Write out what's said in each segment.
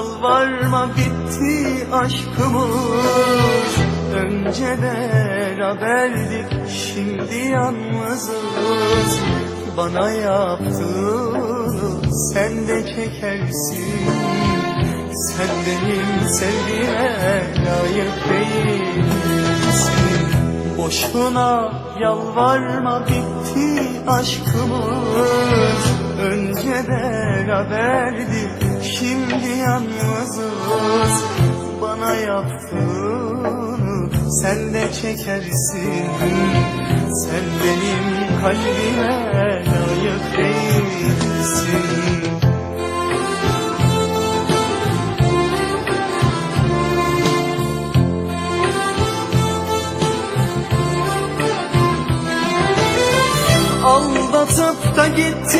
Yalvarma bitti aşkımız. Önce beraberdik şimdi yalnızız. Bana yaptığını sen de çekersin. Sen benim sevgime layık değilsin. Boşuna yalvarma bitti aşkımız Önce beraberdik şimdi yalnızız. Bana yaptığını sen de çekersin. Sen benim kalbime layık değilsin. Aldatıp da gittin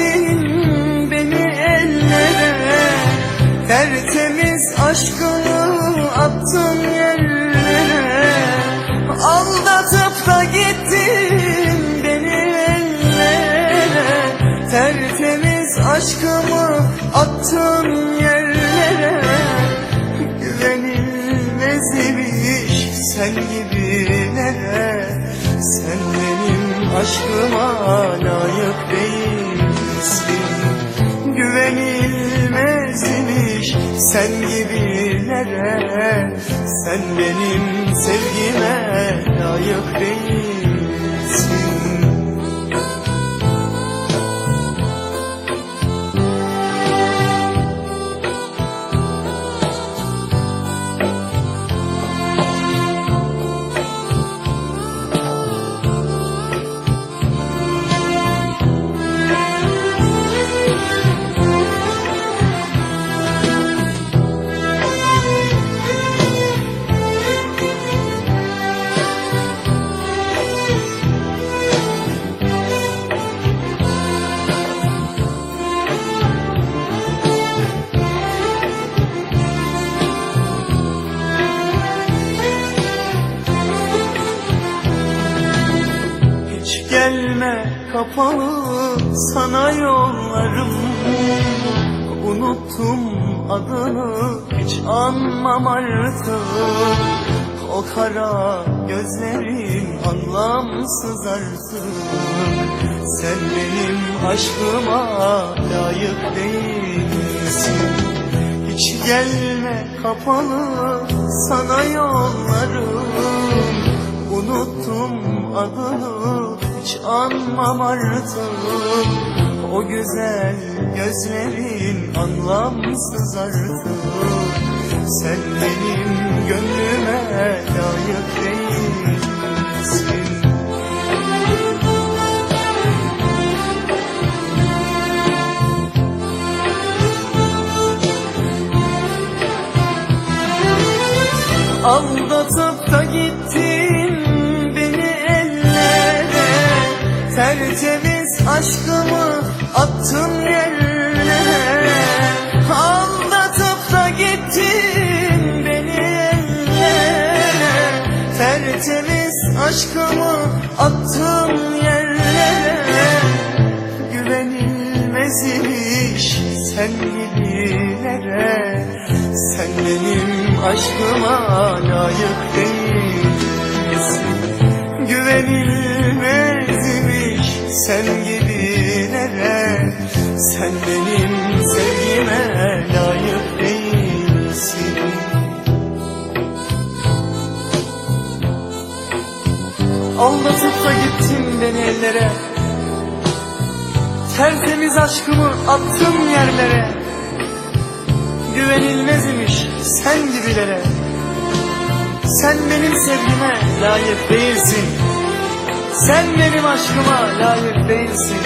aşkını attın yerlere Aldatıp da gittin beni ellere. Tertemiz aşkımı attın yerlere. Güvenilmez imiş sen gibilere Sen benim aşkıma layık değilsin. Güvenilmez sen gibilere Sen benim sevgime layık değilsin kapalı sana yollarım. Unuttum adını hiç anmam artık. O kara gözlerin anlamsız artık. Sen benim aşkıma layık değilsin. Hiç gelme kapalı sana yollarım. Unuttum adını hiç anmam artık. O güzel gözlerin anlamsız artık. Sen benim gönlüme layık değilsin. Aldatıp da gittin Tertemiz aşkımı attın yerlere Aldatıp da gittin beni ellere Tertemiz aşkımı attın yerlere Güvenilmez imiş sen gibilere Sen benim aşkıma layık değilsin Güvenilmez sen gibilere Sen benim sevgime layık değilsin. Aldatıp da gittin beni ellere. Tertemiz aşkımı attım yerlere. Güvenilmez imiş sen gibilere. Sen benim sevgime layık değilsin Sen benim aşkıma layık değilsin